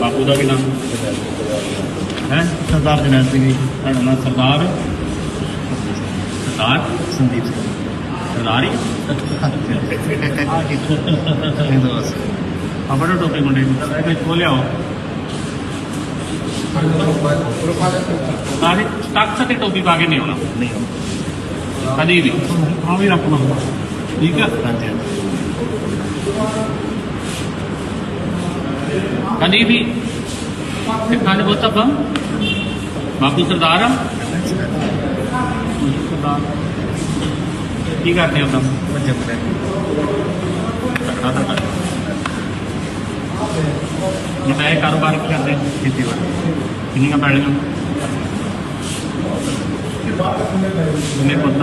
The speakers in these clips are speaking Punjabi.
ਬਾਪੂ ਦਾ ਕੀ ਨਾਮ? ਹੈ? ਸਰਦਾਰ ਜਨੈਲ ਸਿੰਘ ਜੀ। ਤੁਹਾਡਾ ਨਾਮ ਸਰਦਾਰ? ਸਰਦਾਰ ਸੰਦੀਪ ਸਿੰਘ। ਸਰਦਾਰੀ? ਇਹ ਦੋਸਤ ਆ ਬੜਾ ਟੋਪੀ ਮੁੰਡੇ ਨੂੰ ਤਾਂ ਇਹ ਵਿੱਚ ਲਿਆਓ ਸਾਰੇ ਟੱਕ ਤੇ ਟੋਪੀ ਪਾ ਕੇ ਨਹੀਂ ਆਉਣਾ। ਨਹੀਂ ਕਦੀ ਵੀ। ਆ ਵੀ ਠੀਕ ਆ? ਹਾਂਜੀ। ਕਦੀ ਵੀ ਸਿੱਖਾਂ ਦੇ ਬਹੁਤ ਆਪਾਂ। ਬਾਪੂ ਸਰਦਾਰ ਆ। ਸਰਦਾਰ ਕੀ ਕਰਦੇ ਹੋ ਪੰਜਾਬ ਦੇ ਤਕੜਾ ਤਕੜਾ ਜਿੱਦਾਂ ਇਹ ਕਾਰੋਬਾਰ ਕੀ ਕਰਦੇ? ਖੇਤੀਬਾੜੀ। ਕਿੰਨੀਆਂ ਪੈਲੀਆਂ ਕਿੰਨੇ ਪੁੱਤ?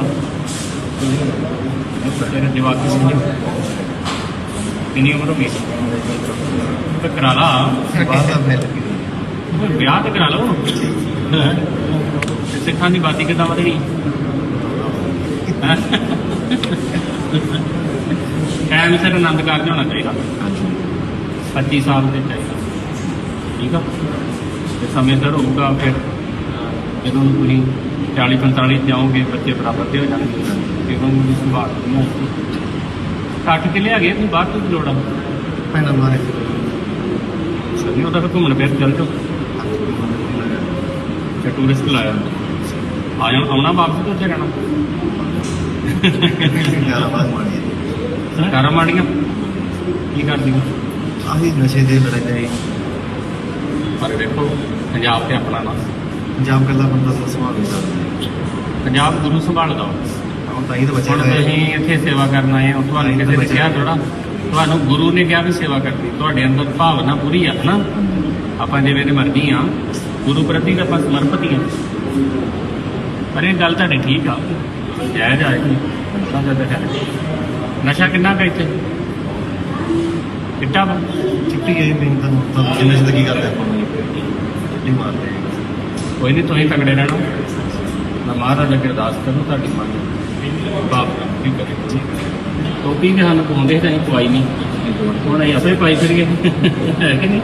ਤੇਰੇ ਜਵਾਕ ਕਿੰਨੇ ਕਿੰਨੀ ਉਮਰ ਹੋ ਗਈ ਤੇ ਕਰਾ ਲਾ। ਓਏ ਵਿਆਹ ਤੇ ਕਰਾ ਲਓ ਤੇ ਸਿੱਖਾਂ ਦੀ ਬਾਤੀ ਕਿਦਾਂ ਵਧਣੀ ਟਾਈਮ ਸਿਰ ਆਨੰਦ ਕਾਰਜ ਹੋਣਾ ਚਾਹੀਦਾ। 25 ਸਾਲ ਦੇ ਚਾਹੀਦਾ ਠੀਕ ਆ? ਤੇ ਸਮੇਂ ਸਿਰ ਹੋਊਗਾ ਫਿਰ ਜਦੋਂ ਤੁਸੀਂ 40 45 ਜਾਓਗੇ ਬੱਚੇ ਬਰਾਬਰ ਦੇ ਹੋ ਜਾਣਗੇ। ਫਿਰ ਉਹਨਾਂ ਦੀ ਸੰਭਾਲ ਕਰਨੀ ਕੱਟ ਕੇ ਲਿਆ ਗਏ ਤੁਸੀਂ ਬਾਹਰ ਤੋਂ ਆ ਪੈਣਾ ਮਾਰੇ। ਸਨੀ ਉਹਦਾ ਫਿਰ ਘੁੰਮਣ ਫਿਰ ਚੱਲ ਜਾਓ। ਤੇ ਟੂਰਿਸਟ ਲਾਇਆ ਆ ਆਉਣਾ ਵਾਪਸ ਤੋਂ ਉੱਥੇ ਰਹਿਣਾ। ਸਰਕਾਰਾਂ ਮਾੜੀਆਂ ਕੀ ਕਰਦੀਆਂ ਆਹੀ ਨਸ਼ੇ ਦੇ ਜਾਈ ਪਰ ਵੇਖੋ ਪੰਜਾਬ ਤੇ ਆਪਣਾ ਨਾ। ਪੰਜਾਬ ਕੱਲਾ ਬੰਦਾ ਤਾਂ ਸਵਾਲ ਨਹੀਂ ਪੰਜਾਬ ਗੁਰੂ ਸੰਭਾਲਦਾ। ਹੁਣ ਤਾਂ ਹੀ ਤਾਂ ਬੱਚੇ ਹੁਣ ਤੁਸੀਂ ਇੱਥੇ ਸੇਵਾ ਕਰਨ ਆਏ ਹੋ ਤੁਹਾਨੂੰ ਕਿਸੇ ਨੇ ਕਿਹਾ ਥੋੜਾ ਤੁਹਾਨੂੰ ਗੁਰੂ ਨੇ ਕਿਹਾ ਵੀ ਸੇਵਾ ਕਰਨੀ ਤੁਹਾਡੇ ਅੰਦਰ ਭਾਵਨਾ ਪੂਰੀ ਆ ਨਾ ਆਪਾਂ ਜਿਵੇਂ ਦੇ ਮਰਦੀ ਆ ਗੁਰੂ ਪ੍ਰਤੀ ਤਾਂ ਆਪਾਂ ਸਮਰਪਿਤ ਹੀ ਆ। ਪਰ ਇਹ ਗੱਲ ਤੁਹਾਡੀ ਠੀਕ ਆ। ਜਾਇਜ਼ ਆ ਜੀ ਜ਼ਿਆਦਾ ਹੈ ਨਸ਼ਾ ਕਿੰਨਾ ਕੁ ਇੱਥੇ? ਕਿੱਟਾ ਵਾ? ਚਿੱਟੀ ਗਈ ਪਿੰਗ ਤਾਂ ਤਾਂ ਜਿੰਨੇ ਜ਼ਿੰਦਗੀ ਕਰਦੇ ਆਪਾਂ। ਨੂੰ ਚਿੱਟੀ ਮਾਰਦੇ। ਕੋਈ ਨਹੀਂ ਤੁਸੀਂ ਤਗੜੇ ਰਹਿਣਾ। ਮੈਂ ਮਹਾਰਾਜ ਅੱਗੇ ਅਰਦਾਸ ਕਰੂੰ ਤੁਹਾਡੀ ਮੰਨ ਬਾਪ ਕੀ ਕਰੇ ਟੋਪੀ ਵੀ ਸਾਨੂੰ ਪਾਉਂਦੇ ਤਾਂ ਅਸੀਂ ਪਵਾਈ ਨਹੀਂ। ਹੁਣ ਅਸੀਂ ਆਪੇ ਪਾਈ ਫਿਰੀਏ। ਹੈ ਕਿ ਨਹੀਂ?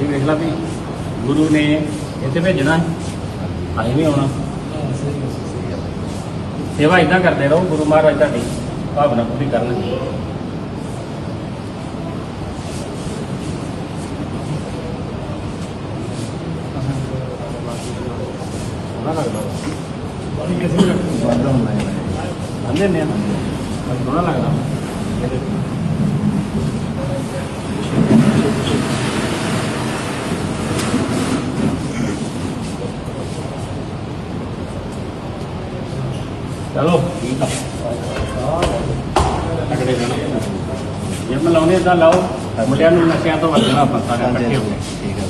ਇਹ ਵੇਖ ਲਾ ਵੀ ਗੁਰੂ ਨੇ ਇੱਥੇ ਭੇਜਣਾ ਆਈ ਵੀ ਆਉਣਾ। ਸੇਵਾ ਇਦਾਂ ਕਰਦੇ ਰਹੋ, ਗੁਰੂ ਮਹਾਰਾਜ ਤੁਹਾਡੀ ਭਾਵਨਾ ਪੂਰੀ ਕਰਨਗੇ ਸੋਹਣਾ ਲੱਗਦਾ ਵਾ। ਬੰਦਾ ਹੁੰਦਾ ਹੈ ਆਂਦੇ ਨੇ ਨਾ ਸੋਹਣਾ ਲੱਗਦਾ ਚਲੋ ਠੀਕ ਆ ਅਗਲੇ ਦਿਨ ਜੇ ਮੈਂ ਲਾਉਣੇ ਤਾਂ ਲਾਓ, ਮੁੰਡਿਆਂ ਨੂੰ ਨਸ਼ਿਆਂ ਤੋਂ ਬਚਣਾ ਆਪਾਂ ਸਾਰੇ ਇਕੱਠੇ ਹੋ ਕੇ ਠੀਕ ਹੈ